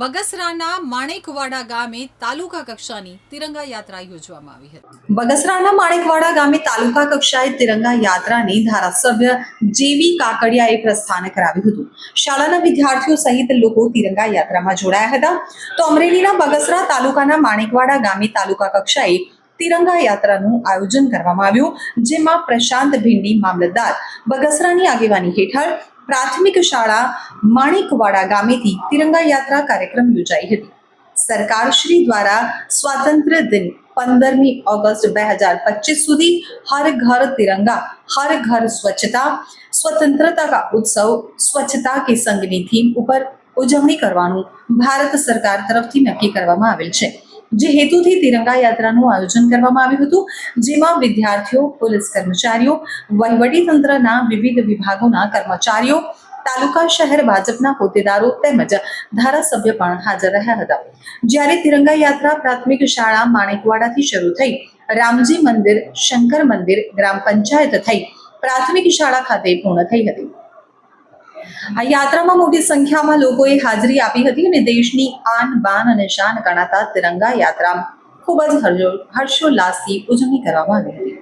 બગસરાના માણેકવાડા ગામે તાલુકા કક્ષાની તિરંગા યાત્રા યોજવામાં આવી હતી. બગસરાના માણેકવાડા ગામે તાલુકા કક્ષાએ તિરંગા યાત્રાની ધારાસભ્ય જેવી કાકડિયાએ પ્રસ્થાન કરાવ્યું હતું. શાળાના વિદ્યાર્થીઓ સહિત લોકો તિરંગા યાત્રામાં જોડાયા હતા. તો અમરેલીના બગસરા તાલુકાના માણેકવાડા ગામે તાલુકા કક્ષાએ તિરંગા યાત્રાનું આયોજન કરવામાં આવ્યું, જેમાં પ્રશાંત ભીંડી મામલતદાર બગસરાની આગેવાની હેઠળ પ્રાથમિક શાળા માણેકવાડા ગામેથી તિરંગા યાત્રા કાર્યક્રમ યોજાઈ હતી. સરકારશ્રી દ્વારા સ્વાતંત્ર્ય દિન પંદરમી ઓગસ્ટ બે હજાર પચીસ સુધી હર ઘર તિરંગા, હર ઘર સ્વચ્છતા, સ્વતંત્રતા કા ઉત્સવ, સ્વચ્છતા કે સંઘની થીમ ઉપર ઉજવણી કરવાનું ભારત સરકાર તરફથી નક્કી કરવામાં આવેલ છે. જે હેતુથી તિરંગા યાત્રાનું આયોજન કરવામાં આવ્યું હતું, જેમાં વિદ્યાર્થીઓ, પોલીસ કર્મચારીઓ, વહીવટીતંત્રના વિવિધ વિભાગોના કર્મચારીઓ, તાલુકા શહેર ભાજપના હોદ્દેદારો તેમજ ધારાસભ્ય પણ હાજર રહ્યા હતા. જ્યારે તિરંગા યાત્રા પ્રાથમિક શાળા માણેકવાડાથી શરૂ થઈ, રામજી મંદિર, શંકર મંદિર ગ્રામ પંચાયત થઈ, પ્રાથમિક શાળા ખાતે પૂર્ણ થઈ હતી. આ યાત્રામાં મોટી સંખ્યામાં લોકોએ હાજરી આપી હતી અને દેશની આન, બાન અને શાન ગણાતા તિરંગા યાત્રા ખૂબ જ હર્ષો- હર્ષોલ્લાસથી ઉજવણી કરવામાં આવી હતી.